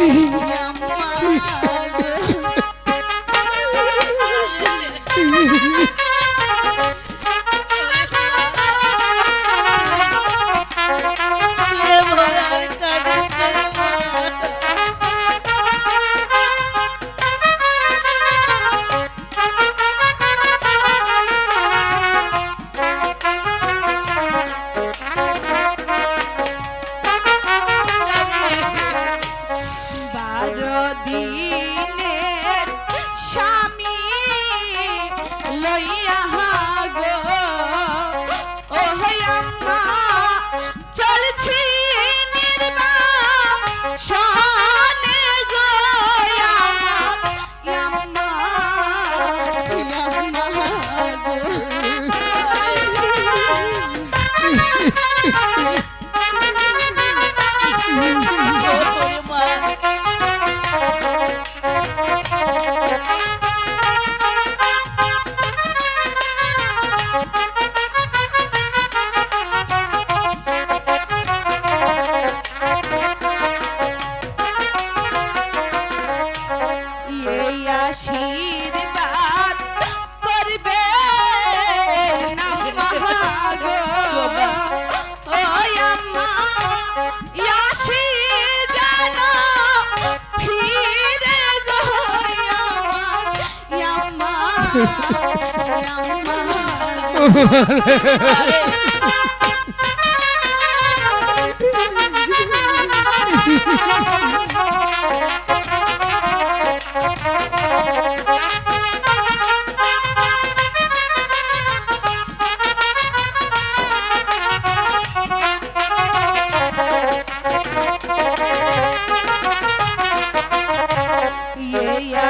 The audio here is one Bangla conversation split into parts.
নাই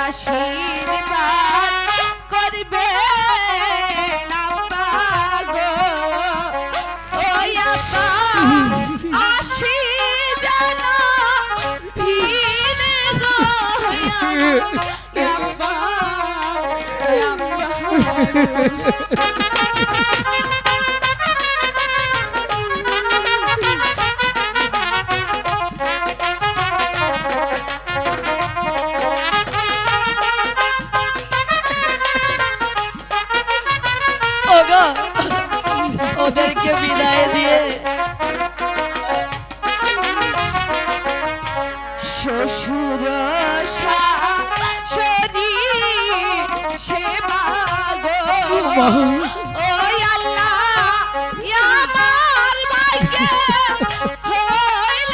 আশীর্বাদ করবে না পাগো। ওই আপা আসি জানো ফিরে গো। আম্মা আম্মা ওদেরকে বিদায় দিয়ে শ্বশুর শাশুড়ি সেবা গো ওই আল্লাহ আমার ভাগ্যে হইল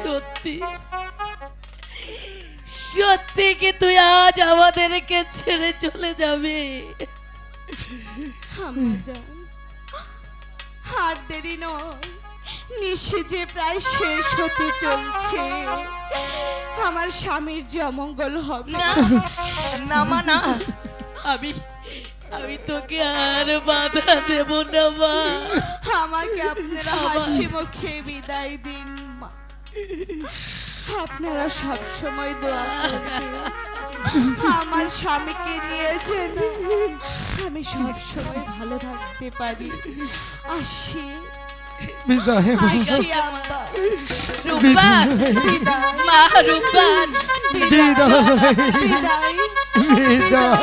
সত্যি। সত্যি কি তুই আজ আমাদেরকে ছেড়ে চলে যাবি। আর দেরি নয়। নিশে যে প্রায় শেষ হতে চলছে। আমার স্বামীর যে অমঙ্গল হবে না না মা না। আমি আমি তোকে আর বাধা দেব না মা। আমাকে আপনারা হাসি মুখে বিদায় দিন মা। আপনারা সব সময় দোয়া আমার স্বামীকে নিয়েছেন। আমি সব সময় ভালো থাকতে পারি। আসি। বিদায়। রূপান মা রূপান। বিদায়। বিদায়। বিদায়।